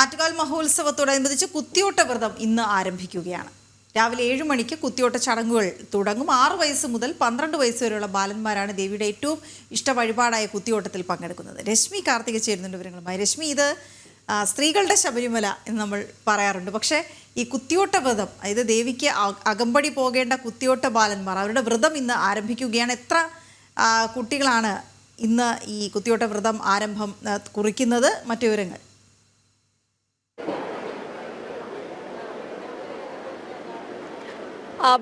ആറ്റുകാൽ മഹോത്സവത്തോടനുബന്ധിച്ച് കുത്തിയോട്ട വ്രതം ഇന്ന് ആരംഭിക്കുകയാണ്. രാവിലെ ഏഴ് മണിക്ക് കുത്തിയോട്ട ചടങ്ങുകൾ തുടങ്ങും. ആറ് വയസ്സ് മുതൽ പന്ത്രണ്ട് വയസ്സ് വരെയുള്ള ബാലന്മാരാണ് ദേവിയുടെ ഏറ്റവും ഇഷ്ട വഴിപാടായ കുത്തിയോട്ടത്തിൽ പങ്കെടുക്കുന്നത്. രശ്മി കാർത്തിക ചേരുന്നുണ്ട് വിവരങ്ങളുമായി. രശ്മി ഇത് സ്ത്രീകളുടെ ശബരിമല എന്ന് നമ്മൾ പറയാറുണ്ട്. പക്ഷേ ഈ കുത്തിയോട്ട വ്രതം അതായത് ദേവിക്ക് അകമ്പടി പോകേണ്ട കുത്തിയോട്ട ബാലന്മാർ അവരുടെ വ്രതം ഇന്ന് ആരംഭിക്കുകയാണ്. എത്ര കുട്ടികളാണ് ഇന്ന് ഈ കുത്തിയോട്ട വ്രതം ആരംഭം കുറിക്കുന്നത്? മറ്റു വിവരങ്ങൾ.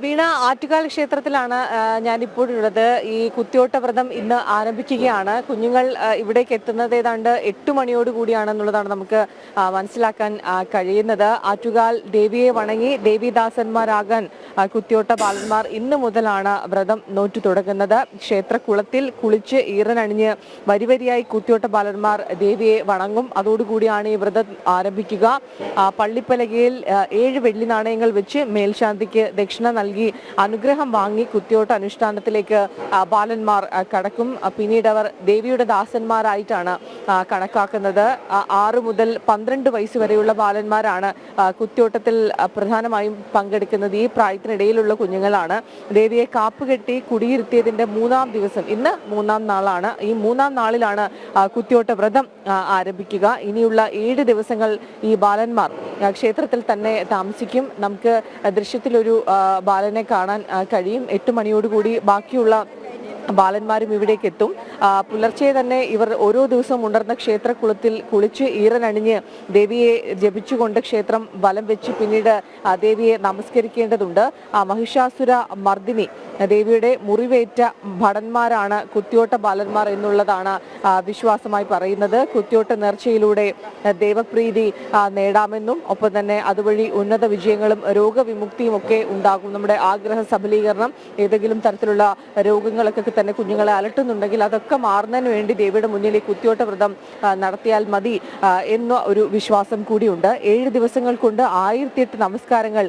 വീണ ആറ്റുകാൽ ക്ഷേത്രത്തിലാണ് ഞാനിപ്പോഴുള്ളത്. ഈ കുത്തിയോട്ട വ്രതം ഇന്ന് ആരംഭിക്കുകയാണ്. കുഞ്ഞുങ്ങൾ ഇവിടേക്ക് എത്തുന്നത് ഏതാണ്ട് എട്ട് മണിയോട് കൂടിയാണെന്നുള്ളതാണ് നമുക്ക് മനസ്സിലാക്കാൻ കഴിയുന്നത്. ആറ്റുകാൽ ദേവിയെ വണങ്ങി ദേവിദാസന്മാരാകാൻ കുത്തിയോട്ട ബാലന്മാർ ഇന്ന് മുതലാണ് വ്രതം നോറ്റു തുടങ്ങുന്നത്. ക്ഷേത്രക്കുളത്തിൽ കുളിച്ച് ഈറനണിഞ്ഞ് വരിവരിയായി കുത്തിയോട്ട ബാലന്മാർ ദേവിയെ വണങ്ങും. അതോടുകൂടിയാണ് ഈ വ്രതം ആരംഭിക്കുക. പള്ളിപ്പലകയിൽ ഏഴ് വെള്ളി നാണയങ്ങൾ വെച്ച് മേൽശാന്തിക്ക് ദക്ഷിണ നൽകി അനുഗ്രഹം വാങ്ങി കുത്തിയോട്ട അനുഷ്ഠാനത്തിലേക്ക് ബാലന്മാർ കടക്കും. പിന്നീട് അവർ ദേവിയുടെ ദാസന്മാരായിട്ടാണ് കണക്കാക്കുന്നത്. ആറ് മുതൽ പന്ത്രണ്ട് വയസ്സ് വരെയുള്ള ബാലന്മാരാണ് കുത്തിയോട്ടത്തിൽ പ്രധാനമായും പങ്കെടുക്കുന്നത്. ഈ പ്രായത്തിനിടയിലുള്ള കുഞ്ഞുങ്ങളാണ്. ദേവിയെ കാപ്പുകെട്ടി കുടിയിരുത്തിയതിന്റെ മൂന്നാം ദിവസം ഇന്ന് മൂന്നാം നാളാണ്. ഈ മൂന്നാം നാളിലാണ് കുത്തിയോട്ട വ്രതം ആരംഭിക്കുക. ഇനിയുള്ള ഏഴ് ദിവസങ്ങൾ ഈ ബാലന്മാർ ക്ഷേത്രത്തിൽ തന്നെ താമസിക്കും. നമുക്ക് ദൃശ്യത്തിലൊരു ബാലനെ കാണാൻ കഴിയും. എട്ട് മണിയോടുകൂടി ബാക്കിയുള്ള ബാലന്മാരും ഇവിടേക്ക് എത്തും. പുലർച്ചെ തന്നെ ഇവർ ഓരോ ദിവസവും ഉണർന്ന ക്ഷേത്രക്കുളത്തിൽ കുളിച്ച് ഈറനണിഞ്ഞ് ദേവിയെ ജപിച്ചുകൊണ്ട് ക്ഷേത്രം വലം വെച്ച് പിന്നീട് ദേവിയെ നമസ്കരിക്കേണ്ടതുണ്ട്. ആ, മഹിഷാസുര മർദിനി ദേവിയുടെ മുറിവേറ്റ ഭടന്മാരാണ് കുത്തിയോട്ട ബാലന്മാർ എന്നുള്ളതാണ് വിശ്വാസമായി പറയുന്നത്. കുത്തിയോട്ട നേർച്ചയിലൂടെ ദേവപ്രീതി നേടാമെന്നും ഒപ്പം തന്നെ അതുവഴി ഉന്നത വിജയങ്ങളും രോഗവിമുക്തിയും ഒക്കെ ഉണ്ടാകും. നമ്മുടെ ആഗ്രഹ സബലീകരണം ഏതെങ്കിലും തരത്തിലുള്ള രോഗങ്ങളൊക്കെ തന്നെ കുഞ്ഞുങ്ങളെ അലട്ടുന്നുണ്ടെങ്കിൽ അതൊക്കെ മാറുന്നതിന് വേണ്ടി ദേവിയുടെ മുന്നിൽ ഈ കുത്തിയോട്ട വ്രതം നടത്തിയാൽ മതി എന്ന ഒരു വിശ്വാസം കൂടിയുണ്ട്. ഏഴ് ദിവസങ്ങൾ കൊണ്ട് ആയിരത്തി എട്ട് നമസ്കാരങ്ങൾ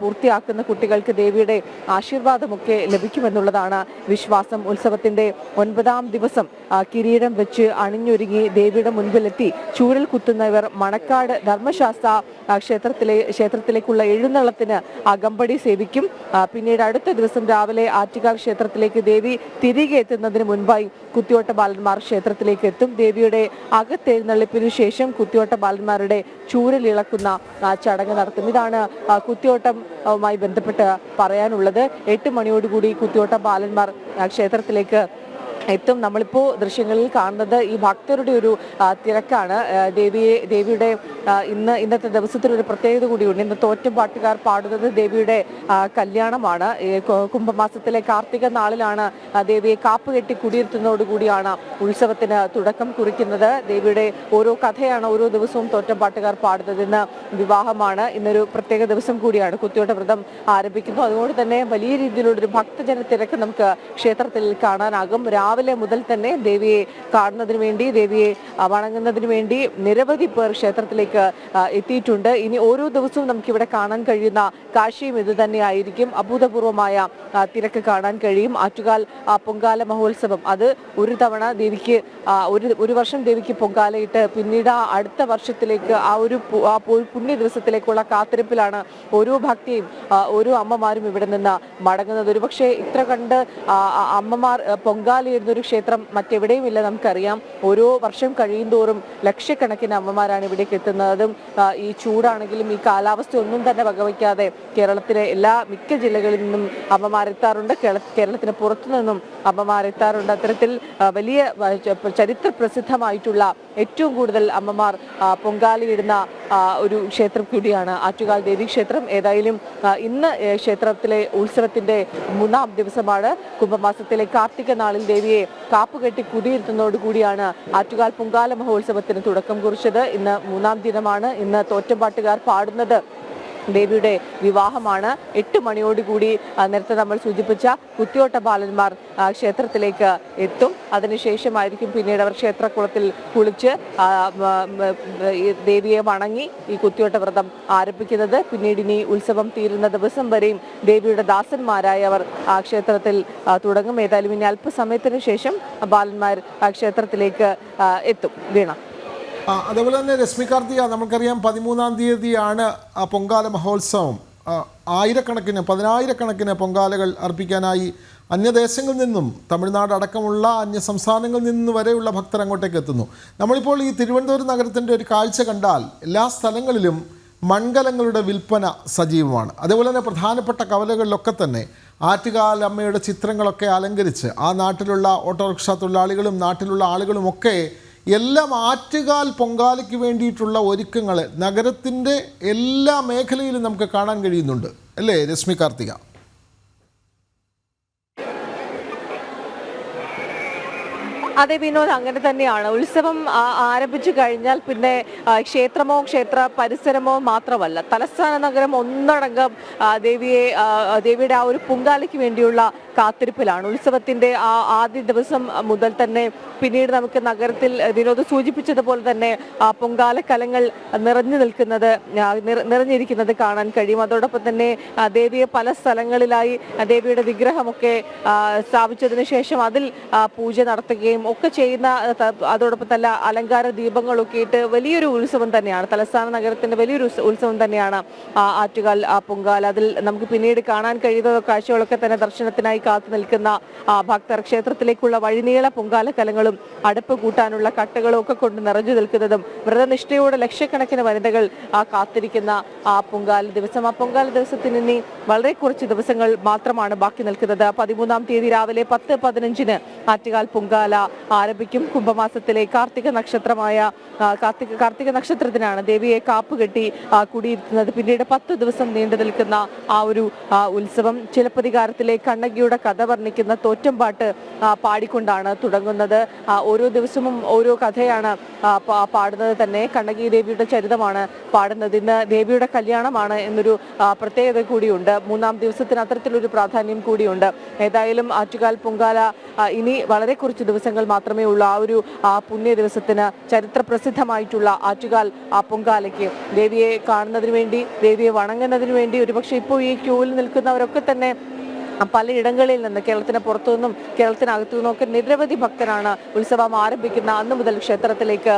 പൂർത്തിയാക്കുന്ന കുട്ടികൾക്ക് ദേവിയുടെ ആശീർവാദമൊക്കെ ലഭിക്കുമെന്നുള്ളതാണ് വിശ്വാസം. ഉത്സവത്തിന്റെ ഒൻപതാം ദിവസം കിരീടം വെച്ച് അണിഞ്ഞൊരുങ്ങി ദേവിയുടെ മുൻപിലെത്തി. ചൂരൽ കുത്തുന്നവർ മണക്കാട് ധർമ്മശാസ്ത്ര ക്ഷേത്രത്തിലെ ക്ഷേത്രത്തിലേക്കുള്ള എഴുന്നള്ളത്തിന് അകമ്പടി സേവിക്കും. പിന്നീട് അടുത്ത ദിവസം രാവിലെ ആറ്റുകാർ ക്ഷേത്രത്തിലേക്ക് ദേവി തിരികെ എത്തുന്നതിന് മുൻപായി കുത്തിയോട്ട ബാലന്മാർ ക്ഷേത്രത്തിലേക്ക് എത്തും ദേവിയുടെ അകത്തെഴുന്നള്ളിപ്പിനു ശേഷം കുത്തിയോട്ട ബാലന്മാരുടെ ചൂരലിളക്കുന്ന ചടങ്ങ് നടത്തും. ഇതാണ് കുത്തിയോട്ടവുമായി ബന്ധപ്പെട്ട് പറയാനുള്ളത്. എട്ട് മണിയോടുകൂടി കുത്തിയോട്ട ബാലന്മാർ ക്ഷേത്രത്തിലേക്ക് എത്തും നമ്മളിപ്പോൾ ദൃശ്യങ്ങളിൽ കാണുന്നത് ഈ ഭക്തരുടെ ഒരു തിരക്കാണ്. ദേവിയെ ദേവിയുടെ ഇന്ന് ഇന്നത്തെ ദിവസത്തിൽ ഒരു പ്രത്യേകത കൂടിയുണ്ട്. ഇന്ന് തോറ്റംപാട്ടുകാർ പാടുന്നത് ദേവിയുടെ കല്യാണമാണ്. കുംഭമാസത്തിലെ കാർത്തിക നാളിലാണ് ദേവിയെ കാപ്പുകെട്ടി കുടിയിരുത്തുന്നതോടുകൂടിയാണ് ഉത്സവത്തിന് തുടക്കം കുറിക്കുന്നത്. ദേവിയുടെ ഓരോ കഥയാണ് ഓരോ ദിവസവും തോറ്റംപാട്ടുകാർ പാടുന്നത്. ഇന്ന് വിവാഹമാണ്. ഇന്നൊരു പ്രത്യേക ദിവസം കൂടിയാണ്. കുത്തിയോട്ട വ്രതം ആരംഭിക്കുന്നു. അതുകൊണ്ട് തന്നെ വലിയ രീതിയിലുള്ളൊരു ഭക്തജന തിരക്ക് നമുക്ക് ക്ഷേത്രത്തിൽ കാണാനാകും. രാവിലെ മുതൽ തന്നെ ദേവിയെ കാണുന്നതിന് വേണ്ടി ദേവിയെ വണങ്ങുന്നതിന് വേണ്ടി നിരവധി പേർ ക്ഷേത്രത്തിലേക്ക് എത്തിയിട്ടുണ്ട്. ഇനി ഓരോ ദിവസവും നമുക്കിവിടെ കാണാൻ കഴിയുന്ന കാഴ്ചയും ഇത് തന്നെയായിരിക്കും. അഭൂതപൂർവമായ തിരക്ക് കാണാൻ കഴിയും. ആറ്റുകാൽ പൊങ്കാല മഹോത്സവം. അത് ഒരു തവണ ദേവിക്ക് ഒരു ഒരു വർഷം ദേവിക്ക് പൊങ്കാലയിട്ട് പിന്നീട് ആ അടുത്ത വർഷത്തിലേക്ക് ആ ഒരു ആ പുണ്യ ദിവസത്തിലേക്കുള്ള കാത്തിരിപ്പിലാണ് ഓരോ ഭക്തിയും ഓരോ അമ്മമാരും ഇവിടെ നിന്ന് മടങ്ങുന്നത്. ഒരുപക്ഷെ ഇത്ര കണ്ട് അമ്മമാർ ആ, ഒരു ക്ഷേത്രം മറ്റെവിടെയും ഇല്ല നമുക്കറിയാം. ഓരോ വർഷം കഴിയും തോറും ലക്ഷക്കണക്കിന് അമ്മമാരാണ് ഇവിടേക്ക് എത്തുന്നതും ഈ ചൂടാണെങ്കിലും ഈ കാലാവസ്ഥ ഒന്നും തന്നെ വകവയ്ക്കാതെ കേരളത്തിലെ എല്ലാ മിക്ക ജില്ലകളിൽ നിന്നും അമ്മമാരെത്താറുണ്ട്. കേരള- കേരളത്തിന് പുറത്തു നിന്നും അമ്മമാരെത്താറുണ്ട്. അത്തരത്തിൽ വലിയ ചരിത്ര പ്രസിദ്ധമായിട്ടുള്ള ഏറ്റവും കൂടുതൽ അമ്മമാർ പൊങ്കാലയിടുന്ന ഒരു ക്ഷേത്രം കൂടിയാണ് ആറ്റുകാൽ ദേവി ക്ഷേത്രം. ഏതായാലും ഇന്ന് ക്ഷേത്രത്തിലെ ഉത്സവത്തിന്റെ മൂന്നാം ദിവസമാണ് കുംഭമാസത്തിലെ കാർത്തിക നാളിൽ ദേവിയെ കാപ്പുകെട്ടി കുടിയിരുത്തുന്നതോടുകൂടിയാണ് ആറ്റുകാൽ പൊങ്കാല മഹോത്സവത്തിന് തുടക്കം കുറിച്ചത്. ഇന്ന് മൂന്നാം ദിനമാണ് ഇന്ന് തോറ്റമ്പാട്ടുകാർ പാടുന്നത്. ദേവിയുടെ വിവാഹമാണ്. എട്ട് മണിയോടുകൂടി നേരത്തെ നമ്മൾ സൂചിപ്പിച്ച കുത്തിയോട്ട ബാലന്മാർ ക്ഷേത്രത്തിലേക്ക് എത്തും. അതിനുശേഷമായിരിക്കും പിന്നീട് അവർ ക്ഷേത്രക്കുളത്തിൽ കുളിച്ച് ദേവിയെ വണങ്ങി ഈ കുത്തിയോട്ട വ്രതം ആരംഭിക്കുന്നത്. പിന്നീട് ഇനി ഉത്സവം തീരുന്ന ദിവസം വരെയും ദേവിയുടെ ദാസന്മാരായവർ ആ ക്ഷേത്രത്തിൽ തുടങ്ങും. ഏതായാലും ഇനി അല്പസമയത്തിന് ശേഷം ബാലന്മാർ ക്ഷേത്രത്തിലേക്ക് എത്തും. വീണ. അതേപോലെ തന്നെ രശ്മി കാർത്തിക നമുക്കറിയാം പതിമൂന്നാം തീയതിയാണ് പൊങ്കാല മഹോത്സവം. ആയിരക്കണക്കിന് പതിനായിരക്കണക്കിന് പൊങ്കാലകൾ അർപ്പിക്കാനായി അന്യദേശങ്ങളിൽ നിന്നും തമിഴ്നാട് അടക്കമുള്ള അന്യ സംസ്ഥാനങ്ങളിൽ നിന്ന് വരെയുള്ള ഭക്തർ അങ്ങോട്ടേക്ക് എത്തുന്നു. നമ്മളിപ്പോൾ ഈ തിരുവനന്തപുരം നഗരത്തിന്റെ ഒരു കാഴ്ച കണ്ടാൽ എല്ലാ സ്ഥലങ്ങളിലും മൺകലങ്ങളുടെ വിൽപ്പന സജീവമാണ്. അതേപോലെ തന്നെ പ്രധാനപ്പെട്ട കവലകളിലൊക്കെ തന്നെ ആറ്റുകാലമ്മയുടെ ചിത്രങ്ങളൊക്കെ അലങ്കരിച്ച് ആ നാട്ടിലുള്ള ഓട്ടോറിക്ഷ തൊഴിലാളികളും നാട്ടിലുള്ള ആളുകളും ഒക്കെ എല്ലാം ആറ്റുകാൽ പൊങ്കാലയ്ക്ക് വേണ്ടിയിട്ടുള്ള ഒരുക്കങ്ങൾ നഗരത്തിന്റെ എല്ലാ മേഖലയിലും നമുക്ക് കാണാൻ കഴിയുന്നുണ്ട്. അല്ലേ രശ്മി കാർത്തിക? അതെ വിനോദ് അങ്ങനെ തന്നെയാണ്. ഉത്സവം ആരംഭിച്ചു കഴിഞ്ഞാൽ പിന്നെ ക്ഷേത്രമോ ക്ഷേത്ര പരിസരമോ മാത്രമല്ല തലസ്ഥാന നഗരം ഒന്നടങ്കം ദേവിയെ ദേവിയുടെ ആ ഒരു പൊങ്കാലയ്ക്ക് വേണ്ടിയുള്ള കാത്തിരിപ്പിലാണ്. ഉത്സവത്തിന്റെ ആ ആദ്യ ദിവസം മുതൽ തന്നെ പിന്നീട് നമുക്ക് നഗരത്തിൽ വിനോദ് സൂചിപ്പിച്ചതുപോലെ തന്നെ പൊങ്കാല കലങ്ങൾ നിറഞ്ഞു നിൽക്കുന്നത് നിറഞ്ഞിരിക്കുന്നത് കാണാൻ കഴിയും. അതോടൊപ്പം തന്നെ ദേവിയെ പല സ്ഥലങ്ങളിലായി ദേവിയുടെ വിഗ്രഹമൊക്കെ സ്ഥാപിച്ചതിന് ശേഷം അതിൽ പൂജ നടത്തുകയും ഒക്കെ ചെയ്യുന്ന അതോടൊപ്പം തന്നെ അലങ്കാര ദീപങ്ങളൊക്കെ ഇട്ട് വലിയൊരു ഉത്സവം തന്നെയാണ്. തലസ്ഥാന നഗരത്തിന്റെ വലിയൊരു ഉത്സവം തന്നെയാണ് ആറ്റുകാൽ ആ പൊങ്കാല. അതിൽ നമുക്ക് പിന്നീട് കാണാൻ കഴിയുന്ന കാഴ്ചകളൊക്കെ തന്നെ ദർശനത്തിനായി കാത്തു നിൽക്കുന്ന ഭക്തർ ക്ഷേത്രത്തിലേക്കുള്ള വഴിനീള പൊങ്കാല കലങ്ങളും അടുപ്പ് കൂട്ടാനുള്ള കട്ടകളും ഒക്കെ കൊണ്ട് നിറഞ്ഞു നിൽക്കുന്നതും വ്രതനിഷ്ഠയോടെ ലക്ഷക്കണക്കിന് വനിതകൾ കാത്തിരിക്കുന്ന ആ പൊങ്കാല ദിവസം. ആ പൊങ്കാല ദിവസത്തിന് ഇനി വളരെ കുറച്ച് ദിവസങ്ങൾ മാത്രമാണ് ബാക്കി നിൽക്കുന്നത്. പതിമൂന്നാം തീയതി രാവിലെ പത്ത് പതിനഞ്ചിന് ആറ്റുകാൽ പൊങ്കാല ആരംഭിക്കും. കുംഭമാസത്തിലെ കാർത്തിക നക്ഷത്രമായ കാർത്തിക കാർത്തിക നക്ഷത്രത്തിനാണ് ദേവിയെ കാപ്പുകെട്ടി കെട്ടി കുടിയിരുത്തുന്നത്. പിന്നീട് പത്ത് ദിവസം നീണ്ടു നിൽക്കുന്ന ആ ഒരു ഉത്സവം. ചിലപ്പതികാരത്തിലെ കണ്ണകിയുടെ കഥ വർണിക്കുന്ന തോറ്റംപാട്ട് ആ, പാടിക്കൊണ്ടാണ് തുടങ്ങുന്നത്. ഓരോ ദിവസവും ഓരോ കഥയാണ് പാടുന്നത് തന്നെ. കണ്ണകി ദേവിയുടെ ചരിതമാണ് പാടുന്നത്. ഇന്ന് ദേവിയുടെ കല്യാണമാണ് എന്നൊരു പ്രത്യേകത കൂടിയുണ്ട്. മൂന്നാം ദിവസത്തിന് അത്തരത്തിലൊരു പ്രാധാന്യം കൂടിയുണ്ട്. ഏതായാലും ആറ്റുകാൽ പൊങ്കാല ഇനി വളരെ കുറച്ച് ദിവസങ്ങൾ മാത്രമേ ഉള്ളൂ. ആ ഒരു പുണ്യ ദിവസത്തിന് ചരിത്ര പ്രസിദ്ധമായിട്ടുള്ള ആറ്റുകാൽ പൊങ്കാലയ്ക്ക് ദേവിയെ കാണുന്നതിന് വേണ്ടി ദേവിയെ വണങ്ങുന്നതിന് വേണ്ടി ഒരുപക്ഷെ ഇപ്പോൾ ഈ ക്യൂവിൽ നിൽക്കുന്നവരൊക്കെ തന്നെ പലയിടങ്ങളിൽ നിന്ന് കേരളത്തിന് പുറത്തു നിന്നും കേരളത്തിനകത്തു നിന്നും ഒക്കെ നിരവധി ഭക്തരാണ് ഉത്സവം ആരംഭിക്കുന്ന അന്ന് മുതൽ ക്ഷേത്രത്തിലേക്ക്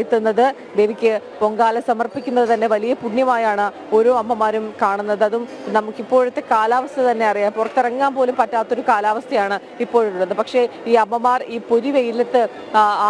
എത്തുന്നത്. ദേവിക്ക് പൊങ്കാല സമർപ്പിക്കുന്നത് തന്നെ വലിയ പുണ്യമായാണ് ഓരോ അമ്മമാരും കാണുന്നത്. അതും നമുക്കിപ്പോഴത്തെ കാലാവസ്ഥ തന്നെ അറിയാം. പുറത്തിറങ്ങാൻ പോലും പറ്റാത്തൊരു കാലാവസ്ഥയാണ് ഇപ്പോഴുള്ളത്. പക്ഷേ ഈ അമ്മമാർ ഈ പൊരി വെയിലത്ത്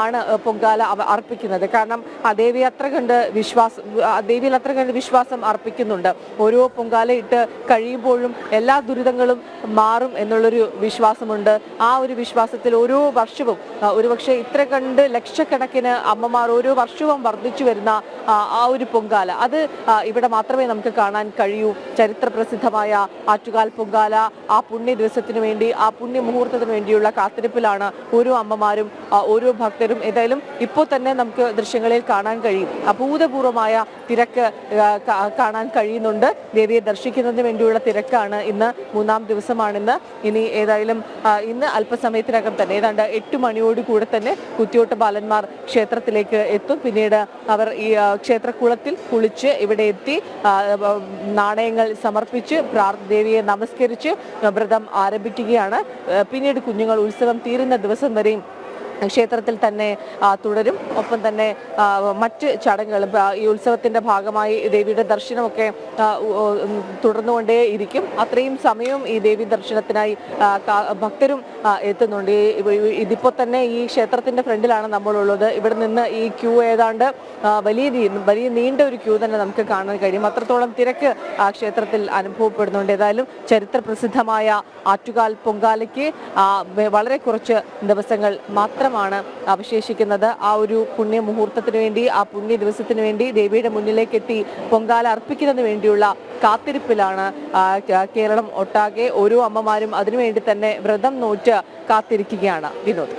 ആണ് പൊങ്കാല അർപ്പിക്കുന്നത്. കാരണം ആ ദേവി അത്ര കണ്ട് വിശ്വാസം ദേവിയിൽ അത്ര കണ്ട് വിശ്വാസം അർപ്പിക്കുന്നുണ്ട്. ഓരോ പൊങ്കാല ഇട്ട് കഴിയുമ്പോഴും എല്ലാ ദുരിതങ്ങളും മാറും എന്നുള്ളൊരു വിശ്വാസമുണ്ട്. ആ ഒരു വിശ്വാസത്തിൽ ഓരോ വർഷവും ഒരുപക്ഷെ ഇത്ര കണ്ട് ലക്ഷക്കണക്കിന് അമ്മമാർ ഓരോ വർഷവും വർദ്ധിച്ചു വരുന്ന ആ, ഒരു പൊങ്കാല. അത് ഇവിടെ മാത്രമേ നമുക്ക് കാണാൻ കഴിയൂ. ചരിത്ര പ്രസിദ്ധമായ ആറ്റുകാൽ പൊങ്കാല ആ പുണ്യ ദിവസത്തിനു വേണ്ടി ആ പുണ്യ മുഹൂർത്തത്തിന് വേണ്ടിയുള്ള കാത്തിരിപ്പിലാണ് ഓരോ അമ്മമാരും ഓരോ ഭക്തരും ഏതായാലും ഇപ്പോൾ തന്നെ നമുക്ക് ദൃശ്യങ്ങളിൽ കാണാൻ കഴിയും. അഭൂതപൂർവമായ തിരക്ക് കാണാൻ കഴിയുന്നുണ്ട്. ദേവിയെ ദർശിക്കുന്നതിന് വേണ്ടിയുള്ള തിരക്കാണ് ഇന്ന് മൂന്നാം ദിവസമാണിന്ന് ഇനി ഏതായാലും ഇന്ന് അല്പസമയത്തിനകം തന്നെ ഏതാണ്ട് എട്ട് മണിയോട് കൂടെ തന്നെ കുത്തിയോട്ട് ബാലന്മാർ ക്ഷേത്രത്തിലേക്ക് എത്തും. പിന്നീട് അവർ ഈ ക്ഷേത്രക്കുളത്തിൽ കുളിച്ച് ഇവിടെ എത്തി നാണയങ്ങൾ സമർപ്പിച്ച് ദേവിയെ നമസ്കരിച്ച് വ്രതം ആരംഭിക്കുകയാണ്. പിന്നീട് കുഞ്ഞുങ്ങൾ ഉത്സവം തീരുന്ന ദിവസം വരെയും ക്ഷേത്രത്തിൽ തന്നെ തുടരും. ഒപ്പം തന്നെ മറ്റ് ചടങ്ങുകളും ഈ ഉത്സവത്തിന്റെ ഭാഗമായി ദേവിയുടെ ദർശനമൊക്കെ തുടർന്നുകൊണ്ടേ ഇരിക്കും അത്രയും സമയവും ഈ ദേവി ദർശനത്തിനായി ഭക്തരും എത്തുന്നുണ്ട്. ഇതിപ്പോ തന്നെ ഈ ക്ഷേത്രത്തിന്റെ ഫ്രണ്ടിലാണ് നമ്മളുള്ളത്. ഇവിടെ നിന്ന് ഈ ക്യൂ ഏതാണ്ട് വലിയ വലിയ നീണ്ട ഒരു ക്യൂ തന്നെ നമുക്ക് കാണാൻ കഴിയും. അത്രത്തോളം തിരക്ക് ആ ക്ഷേത്രത്തിൽ അനുഭവപ്പെടുന്നുണ്ട്. ഏതായാലും ചരിത്ര പ്രസിദ്ധമായ ആറ്റുകാൽ പൊങ്കാലയ്ക്ക് വളരെ കുറച്ച് ദിവസങ്ങൾ മാത്രമാണ് അവശേഷിക്കുന്നത്. ആ ഒരു പുണ്യ മുഹൂർത്തത്തിന് വേണ്ടി ആ പുണ്യ ദിവസത്തിന് വേണ്ടി ദേവിയുടെ മുന്നിലേക്ക് എത്തി പൊങ്കാല അർപ്പിക്കുന്നതിന് വേണ്ടിയുള്ള കാത്തിരിപ്പിലാണ് കേരളം ഒട്ടാകെ ഓരോ അമ്മമാരും അതിനുവേണ്ടി തന്നെ വ്രതം നോറ്റ് കാത്തിരിക്കുകയാണ്. വിനോദ്.